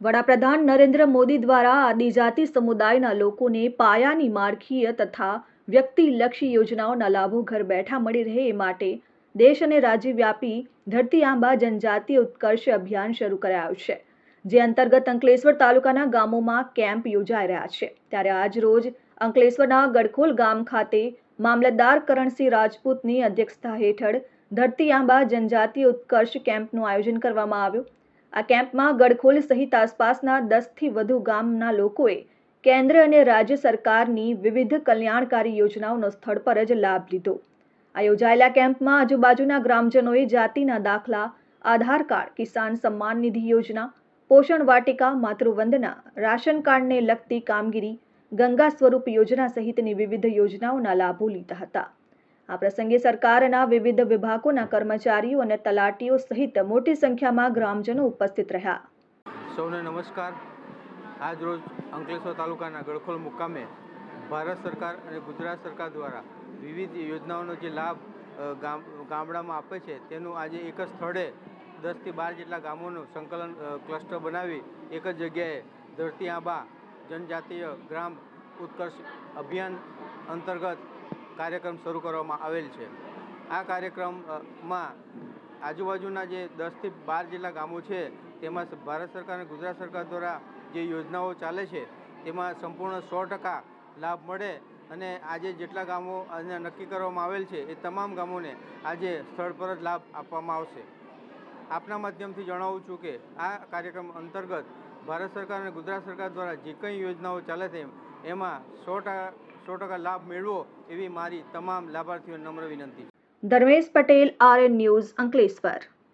વડાપ્રધાન નરેન્દ્ર મોદી દ્વારા આદિજાતિ સમુદાયના લોકોને પાયાની માળખીય તથા વ્યક્તિલક્ષી યોજનાઓના લાભો ઘર બેઠા મળી રહે એ માટે દેશ અને રાજ્યવ્યાપી ધરતી આંબા જનજાતીય ઉત્કર્ષ અભિયાન શરૂ કરાયું છે, જે અંતર્ગત અંકલેશ્વર તાલુકાના ગામોમાં કેમ્પ યોજાઈ રહ્યા છે. ત્યારે આજ રોજ અંકલેશ્વરના ગડખોલ ગામ ખાતે મામલતદાર કરણસિંહ રાજપૂતની અધ્યક્ષતા હેઠળ ધરતી આંબા જનજાતીય ઉત્કર્ષ કેમ્પનું આયોજન કરવામાં આવ્યું. આ કેમ્પમાં ગડખોલ સહિત આસપાસના દસથી વધુ ગામના લોકોએ કેન્દ્ર અને રાજ્ય સરકારની વિવિધ કલ્યાણકારી યોજનાઓનો સ્થળ પર જ લાભ લીધો. આ યોજાયેલા કેમ્પમાં આજુબાજુના ગ્રામજનોએ જાતિના દાખલા, આધાર કાર્ડ, કિસાન સન્માન નિધિ યોજના, પોષણ વાટિકા, માતૃવંદના, રાશન કાર્ડને લગતી કામગીરી, ગંગા સ્વરૂપ યોજના સહિતની વિવિધ યોજનાઓના લાભો લીધા હતા. આ પ્રસંગે સરકારના વિવિધ વિભાગોના કર્મચારીઓ અને તલાટીઓ સહિત મોટી સંખ્યામાં ગ્રામજનો ઉપસ્થિત રહ્યા. સૌને નમસ્કાર. આજ રોજ અંકલેશ્વર તાલુકાના ગળખોલ મુકામે ભારત સરકાર અને ગુજરાત સરકાર દ્વારા વિવિધ યોજનાઓનો જે લાભ ગામ, ગામડામાં આપે છે, તેનું આજે એક જ સ્થળે દસથી બાર જેટલા ગામોનું સંકલન ક્લસ્ટર બનાવી એક જ જગ્યાએ ધરતી આંબા જનજાતીય ગ્રામ ઉત્કર્ષ અભિયાન અંતર્ગત કાર્યક્રમ શરૂ કરવામાં આવેલ છે. આ કાર્યક્રમમાં આજુબાજુના જે દસથી બાર જેટલા ગામો છે, તેમાં ભારત સરકાર અને ગુજરાત સરકાર દ્વારા જે યોજનાઓ ચાલે છે, તેમાં સંપૂર્ણ સો ટકા લાભ મળે અને આજે જેટલા ગામો અને નક્કી કરવામાં આવેલ છે, એ તમામ ગામોને આજે સ્થળ પર જ લાભ આપવામાં આવશે. આપના માધ્યમથી જણાવું છું કે આ કાર્યક્રમ અંતર્ગત ભારત સરકાર અને ગુજરાત સરકાર દ્વારા જે કંઈ યોજનાઓ ચાલે છે, એમાં સો સો ટકા લાભ મેળવો એવી મારી તમામ લાભાર્થીઓને નમ્ર વિનંતી. Dharmesh Patel R N news Ankleshwar.